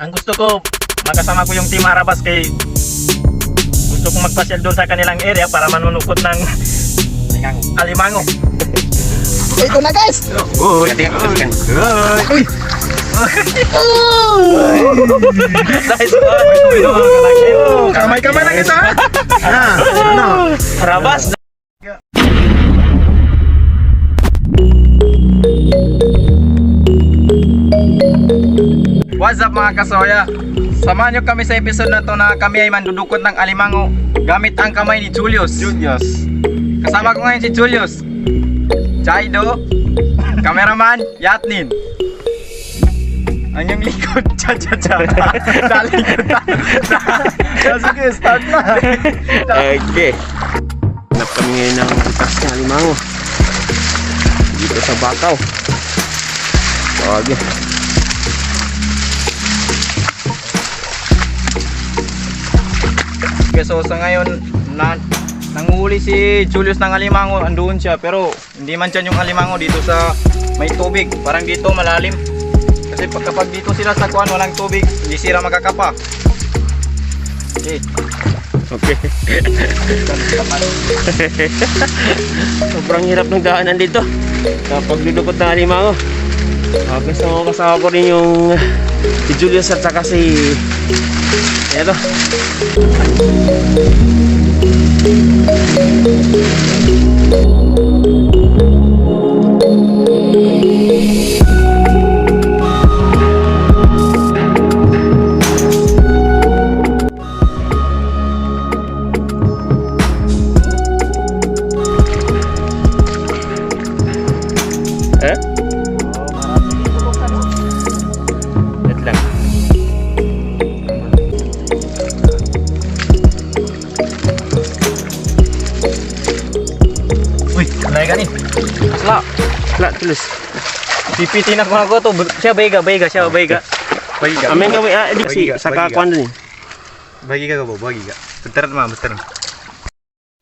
ang gusto ko, makasama ko yung Team Arabas kay gusto kong magpasyal doon sa kanilang area para manunukot ng alimango. Ito na guys! Uy! Uy! Nice one! Kamay-kamay lang ito ha! Ah, ano? What's up mga kasoya? Samahan nyo kami sa episode na to na kami ay mandudukot ng alimango gamit ang kamay ni Julius. Julius. Kasama ko ngayon si Julius. Chaido, cameraman, Yatnin. Ang yung likod, cha cha cha. Dali ko. Sige, start na. Okay. Hanap kami ngayon ng butas ng alimango. Dito sa Bakaw. Tawag yun. So sa ngayon, na, nanguhuli si Julius ng alimango, andoon siya. Pero hindi man siya yung alimango dito sa may tubig. Parang dito malalim. Kasi pag, kapag dito sila sa kuan, walang tubig, hindi sila magkakapa. Okay. Okay. Sobrang hirap ng daanan dito. Kapag dudukot ng alimango. Okay, so kasama ko rin yung si Julius at saka si Eto. Eh? Asla. Wala, tulos. Pipitin ako na ko to. Siya baiga, baiga, siya baiga. Baiga. Amin kami, ah, di si, Bagiga, sa bagiga. kakuan dun eh. Bagi ka ba? Bagi ka. Bentar ma, bentar.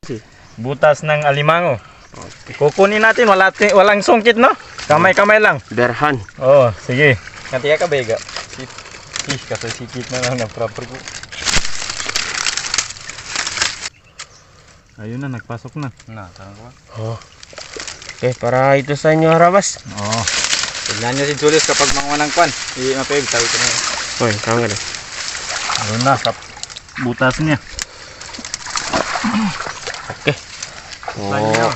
Si. Butas ng alimango. Okay. Kukunin natin, wala, ti- walang sungkit no? Kamay-kamay lang. Berhan. Oo, oh, sige. Nanti ka bega. Ih, kasi sikit na lang ng proper ko. Ayun na, nagpasok na. Na, tama ko ba? Oh. Okay, para ito sa inyo harabas. Oo. Oh. Tignan nyo si Julius kapag manguha ng kwan. Hindi mapayag, sabi ko na yun. Hoy, tama na. Ayun na, kap butas niya. Okay. Ayun Oh,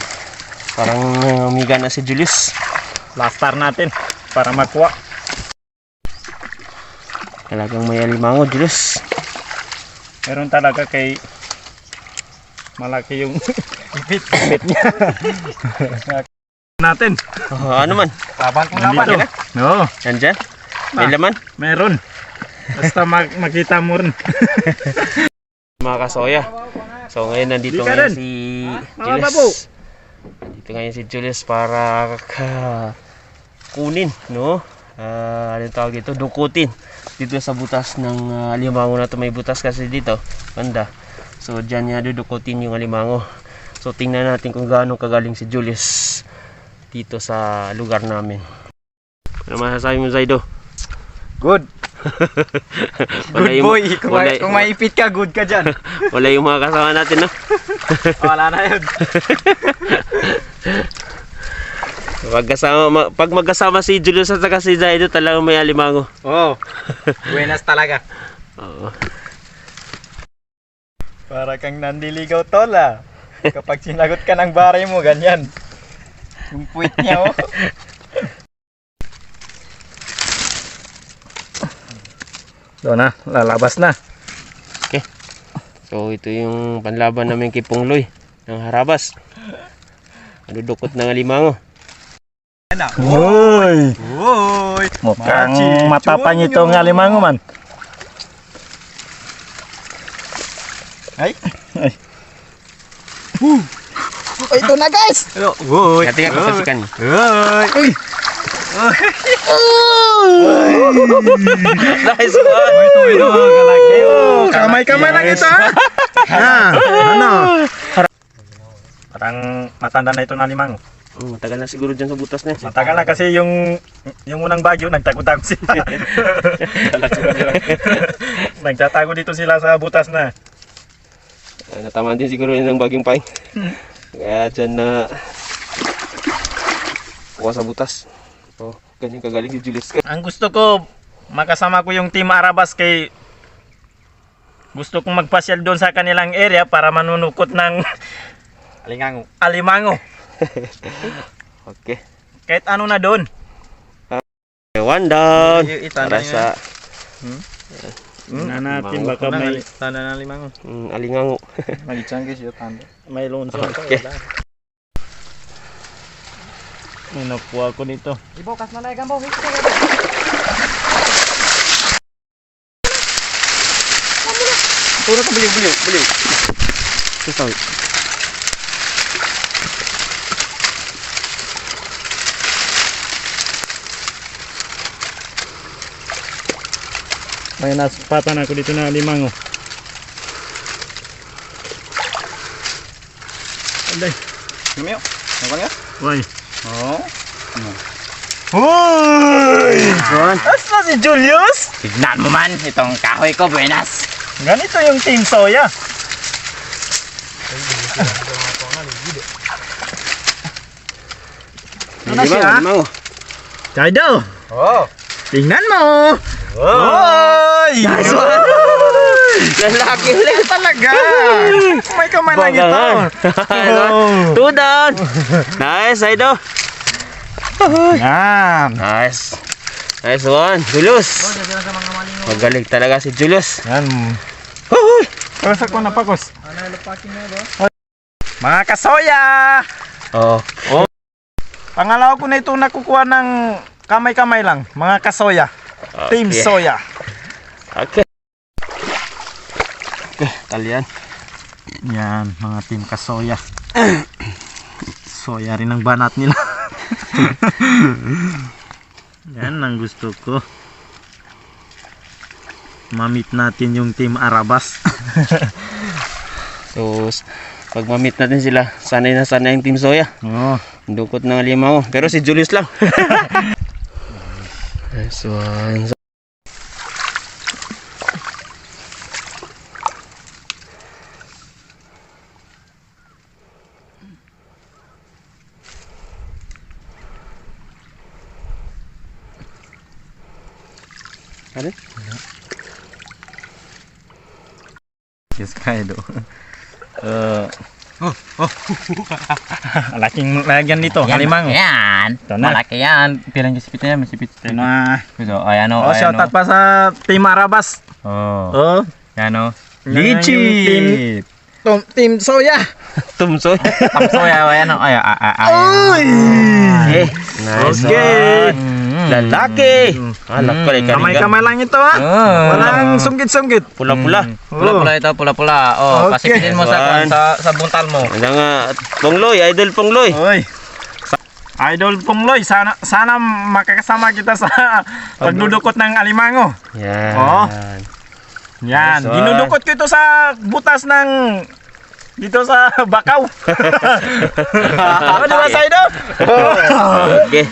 parang umiga na si Julius. Last star natin para makuha. Talagang may alimango, Julius. Meron talaga kay malaki yung ipit, ipit niya. natin. Oh, ano man? Laban kung laban. Oo, Nandyan? May Ah. laman? meron. Basta mag makita mo rin. Mga kasoya. So ngayon nandito ngayon si. Julius. Dito ngayon si Julius para kunin, no? Ah, ano tawag dito? Dukutin. Dito sa butas ng ah, alimango na to may butas kasi dito, banda. So diyan niya dudukutin yung alimango. So tingnan natin kung gaano kagaling si Julius dito sa lugar namin. Ano masasabi mo, Zaido? Good. Good yung- boy. Kung, wala, may, kung maipit ka, good ka dyan. wala yung mga kasama natin, no? Wala na yun. Pag kasama, ma- pag magkasama si Julius at saka si Zaido, talagang may alimango. Oo. Oh, buenas talaga. Oo. Para kang nandiligaw tol ah. Kapag sinagot ka ng baray mo, ganyan. Yung puwit niya oh. Doon na, lalabas na. So ito yung panlaban namin kay Pungloy ng Harabas. Nadudukot ng alimango. Uy! Uy! Mukhang Machi, matapang itong alimango man. Ay! Ay! Oh, ito na guys! Uy! Kati ka kasikan. Uy! nice one! Ito, ito. Kamay-kamay lang ito ha! Ano? Parang matanda na ito na alimango. Oh, matagal na siguro dyan sa butas na. yan. Matagal na kasi yung yung unang bagyo, nagtago-tago sila. Nagtatago dito sila sa butas na. Natamaan din siguro yun ng baging paing. Kaya dyan na kuha sa butas. Oh, ganyan kagaling si Julius. Ang gusto ko, makasama ko yung Team Arabas kay gusto kong magpasyal doon sa kanilang area para manunukot ng Alingango. alimango. Okay. Kahit ano na doon. Okay, one down. Para sa Na natin Alimango. baka may, Tanda na limango. mm, alingango. Magichangge siya tanda. may lonso. Okay. May nakuha ko nito. Ibukas na na gambo. Puro ka baliw, baliw, baliw. May nasupatan ako dito na limango. Alay. Lumiyo. Ano nga? Why? Oo. Hoy! Asa si Julius? Tignan mo man, itong kahoy ko, buenas. Ganito yung Team Soya. Ano na siya? Alingango. Kaido, Oo. tingnan mo. Hoy! Nice one! Lalaki ulit. talaga. May kamay lang ito. Oh. Two down. Nice, Aido. Yan. Nice. Nice one. Julius. Magaling talaga si Julius. Yan. Pakos ako na pakos. Mga kasoya! Oh. Pangalawa ko na ito nakukuha ng kamay-kamay lang. Mga kasoya. Team Okay. Soya. Okay. Okay, talian. Yan, mga team kasoya. Soya rin ang banat nila. Yan ang gusto ko. Mamit natin yung team Arabas. So, pag ma-meet natin sila, sanay na sanay yung Team Soya. oh, Dukot ng lima Pero si Julius lang. nice one. Ano? yes kaido. Uh, oh, oh. Laking lagyan dito, halimang. Yan. Ito na. Malaki yan. Na yan, masipit. Ito na. Ito, ay ano, Oh, shout ano. out pa sa Team Arabas. Oh. Oh, Yan o. Yan yung team, team, team Soya. Tumsoy. Tapsoya, ay ano, ay, ay, ay. Uy! Nice Okay. one. Lalaki. Alak ko lang Kamay-kamay lang ito ha. Oh. Walang sunggit-sunggit. Pula-pula. Pula-pula ito, pula-pula. Oh, Okay. pasipitin mo sa, sa, sa buntal mo. Ano nga, Pongloy, idol Pongloy. Oy. Idol Pongloy, sana sana makakasama kita sa pagdudukot ng alimango. Yan. Oh. Yan, Nice dinudukot ko ito sa butas ng dito sa Bakaw. Ano ba sa idol? Okay.